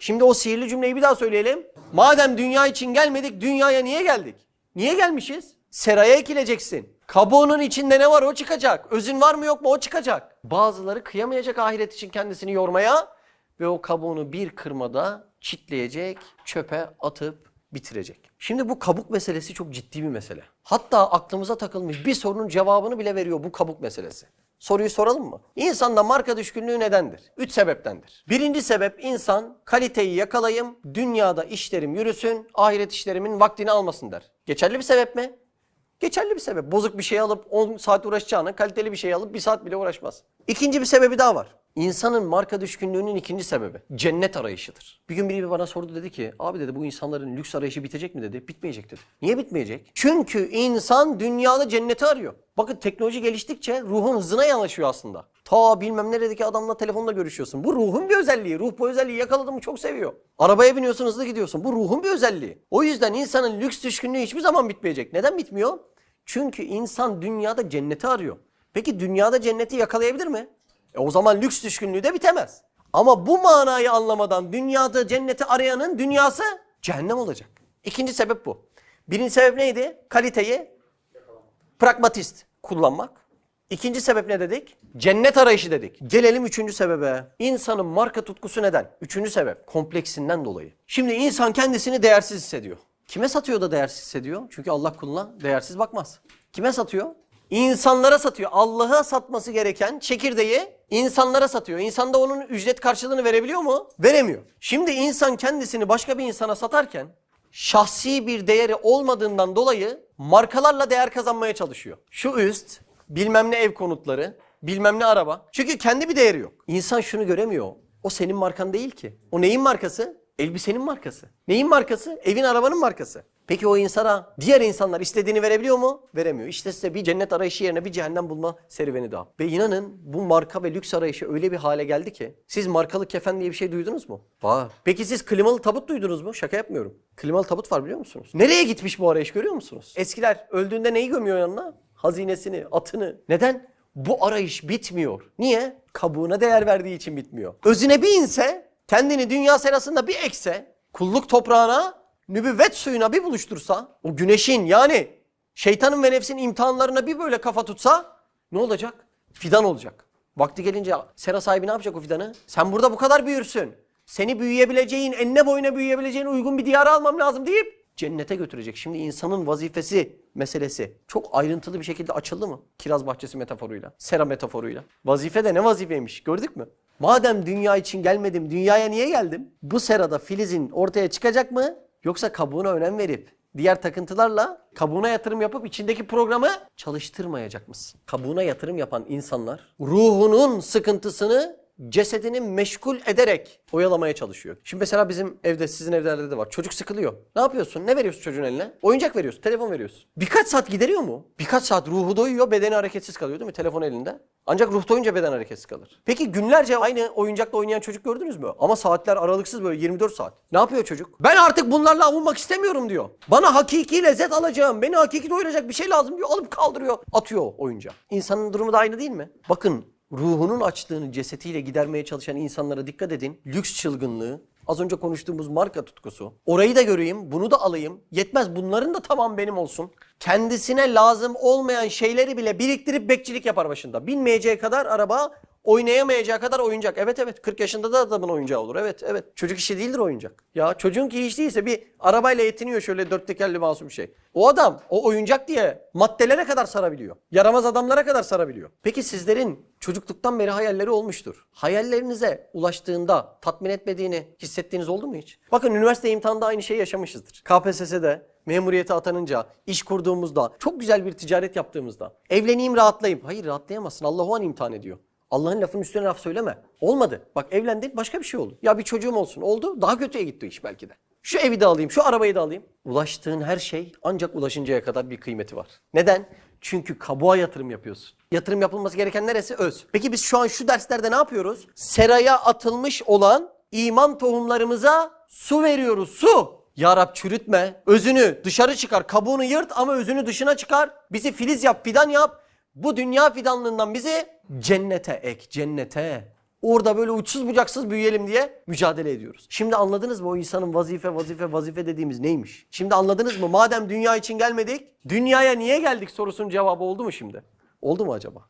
Şimdi o sihirli cümleyi bir daha söyleyelim. Madem dünya için gelmedik, dünyaya niye geldik? Niye gelmişiz? Seraya ekileceksin. Kabuğunun içinde ne var o çıkacak. Özün var mı yok mu o çıkacak. Bazıları kıyamayacak ahiret için kendisini yormaya ve o kabuğunu bir kırmada çitleyecek, çöpe atıp bitirecek. Şimdi bu kabuk meselesi çok ciddi bir mesele. Hatta aklımıza takılmış bir sorunun cevabını bile veriyor bu kabuk meselesi. Soruyu soralım mı? İnsanda marka düşkünlüğü nedendir? Üç sebeptendir. Birinci sebep insan kaliteyi yakalayayım, dünyada işlerim yürüsün, ahiret işlerimin vaktini almasın der. Geçerli bir sebep mi? Geçerli bir sebep. Bozuk bir şey alıp 10 saat uğraşacağına kaliteli bir şey alıp 1 saat bile uğraşmaz. İkinci bir sebebi daha var. İnsanın marka düşkünlüğünün ikinci sebebi cennet arayışıdır. Bir gün biri bana sordu dedi ki abi dedi bu insanların lüks arayışı bitecek mi dedi. Bitmeyecek dedi. Niye bitmeyecek? Çünkü insan dünyada cenneti arıyor. Bakın teknoloji geliştikçe ruhun hızına yanaşıyor aslında. Ta bilmem neredeki adamla telefonla görüşüyorsun. Bu ruhun bir özelliği. Ruh bu özelliği yakaladı mı çok seviyor. Arabaya biniyorsun hızlı gidiyorsun. Bu ruhun bir özelliği. O yüzden insanın lüks düşkünlüğü hiçbir zaman bitmeyecek. Neden bitmiyor? Çünkü insan dünyada cenneti arıyor. Peki dünyada cenneti yakalayabilir mi? E o zaman lüks düşkünlüğü de bitemez. Ama bu manayı anlamadan dünyada cenneti arayanın dünyası cehennem olacak. İkinci sebep bu. Birinci sebep neydi? Kaliteyi pragmatist kullanmak. İkinci sebep ne dedik? Cennet arayışı dedik. Gelelim üçüncü sebebe. İnsanın marka tutkusu neden? Üçüncü sebep. Kompleksinden dolayı. Şimdi insan kendisini değersiz hissediyor. Kime satıyor da değersiz hissediyor? Çünkü Allah kuluna değersiz bakmaz. Kime satıyor? İnsanlara satıyor. Allah'a satması gereken çekirdeği insanlara satıyor. İnsan da onun ücret karşılığını verebiliyor mu? Veremiyor. Şimdi insan kendisini başka bir insana satarken şahsi bir değeri olmadığından dolayı markalarla değer kazanmaya çalışıyor. Şu üst, bilmem ne ev konutları, bilmem ne araba. Çünkü kendi bir değeri yok. İnsan şunu göremiyor. O senin markan değil ki. O neyin markası? Elbisenin markası. Neyin markası? Evin arabanın markası. Peki o insana diğer insanlar istediğini verebiliyor mu? Veremiyor. İşte size bir cennet arayışı yerine bir cehennem bulma serüveni daha. Ve inanın bu marka ve lüks arayışı öyle bir hale geldi ki. Siz markalı kefen diye bir şey duydunuz mu? Var. Peki siz klimalı tabut duydunuz mu? Şaka yapmıyorum. Klimalı tabut var biliyor musunuz? Nereye gitmiş bu arayış görüyor musunuz? Eskiler öldüğünde neyi gömüyor yanına? Hazinesini, atını. Neden? Bu arayış bitmiyor. Niye? Kabuğuna değer verdiği için bitmiyor. Özüne bir inse, kendini dünya serasında bir ekse, kulluk toprağına, nübüvvet suyuna bir buluştursa, o güneşin yani şeytanın ve nefsin imtihanlarına bir böyle kafa tutsa ne olacak? Fidan olacak. Vakti gelince sera sahibi ne yapacak o fidanı? Sen burada bu kadar büyürsün. Seni büyüyebileceğin, enine boyuna büyüyebileceğin uygun bir diyara almam lazım deyip cennete götürecek. Şimdi insanın vazifesi meselesi çok ayrıntılı bir şekilde açıldı mı? Kiraz bahçesi metaforuyla, sera metaforuyla. Vazife de ne vazifeymiş gördük mü? Madem dünya için gelmedim, dünyaya niye geldim? Bu serada filizin ortaya çıkacak mı? Yoksa kabuğuna önem verip diğer takıntılarla kabuğuna yatırım yapıp içindeki programı çalıştırmayacak mısın? Kabuğuna yatırım yapan insanlar ruhunun sıkıntısını cesedini meşgul ederek oyalamaya çalışıyor. Şimdi mesela bizim evde sizin evlerde de var. Çocuk sıkılıyor. Ne yapıyorsun? Ne veriyorsun çocuğun eline? Oyuncak veriyorsun, telefon veriyorsun. Birkaç saat gideriyor mu? Birkaç saat ruhu doyuyor, bedeni hareketsiz kalıyor değil mi? Telefon elinde. Ancak ruh doyunca beden hareketsiz kalır. Peki günlerce aynı oyuncakla oynayan çocuk gördünüz mü? Ama saatler aralıksız böyle 24 saat. Ne yapıyor çocuk? Ben artık bunlarla avunmak istemiyorum diyor. Bana hakiki lezzet alacağım, beni hakiki doyuracak bir şey lazım diyor. Alıp kaldırıyor, atıyor oyuncağı. İnsanın durumu da aynı değil mi? Bakın ruhunun açlığını cesetiyle gidermeye çalışan insanlara dikkat edin. Lüks çılgınlığı, az önce konuştuğumuz marka tutkusu. Orayı da göreyim, bunu da alayım. Yetmez bunların da tamam benim olsun. Kendisine lazım olmayan şeyleri bile biriktirip bekçilik yapar başında. Binmeyeceği kadar araba, oynayamayacağı kadar oyuncak. Evet evet 40 yaşında da adamın oyuncağı olur. Evet evet çocuk işi değildir oyuncak. Ya çocuğun ki iş değilse bir arabayla yetiniyor şöyle dört tekerli masum şey. O adam o oyuncak diye maddelere kadar sarabiliyor. Yaramaz adamlara kadar sarabiliyor. Peki sizlerin çocukluktan beri hayalleri olmuştur. Hayallerinize ulaştığında tatmin etmediğini hissettiğiniz oldu mu hiç? Bakın üniversite imtihanında aynı şeyi yaşamışızdır. KPSS'de memuriyete atanınca, iş kurduğumuzda, çok güzel bir ticaret yaptığımızda, evleneyim rahatlayayım. Hayır rahatlayamazsın. Allah o an imtihan ediyor. Allah'ın lafının üstüne laf söyleme. Olmadı. Bak evlendin başka bir şey oldu. Ya bir çocuğum olsun. Oldu. Daha kötüye gitti iş belki de. Şu evi de alayım, şu arabayı da alayım. Ulaştığın her şey ancak ulaşıncaya kadar bir kıymeti var. Neden? Çünkü kabuğa yatırım yapıyorsun. Yatırım yapılması gereken neresi? Öz. Peki biz şu an şu derslerde ne yapıyoruz? Seraya atılmış olan iman tohumlarımıza su veriyoruz. Su. Ya Rab çürütme. Özünü dışarı çıkar. Kabuğunu yırt ama özünü dışına çıkar. Bizi filiz yap, fidan yap. Bu dünya fidanlığından bizi cennete ek, cennete. Orada böyle uçsuz bucaksız büyüyelim diye mücadele ediyoruz. Şimdi anladınız mı o insanın vazife vazife vazife dediğimiz neymiş? Şimdi anladınız mı? Madem dünya için gelmedik, dünyaya niye geldik sorusunun cevabı oldu mu şimdi? Oldu mu acaba?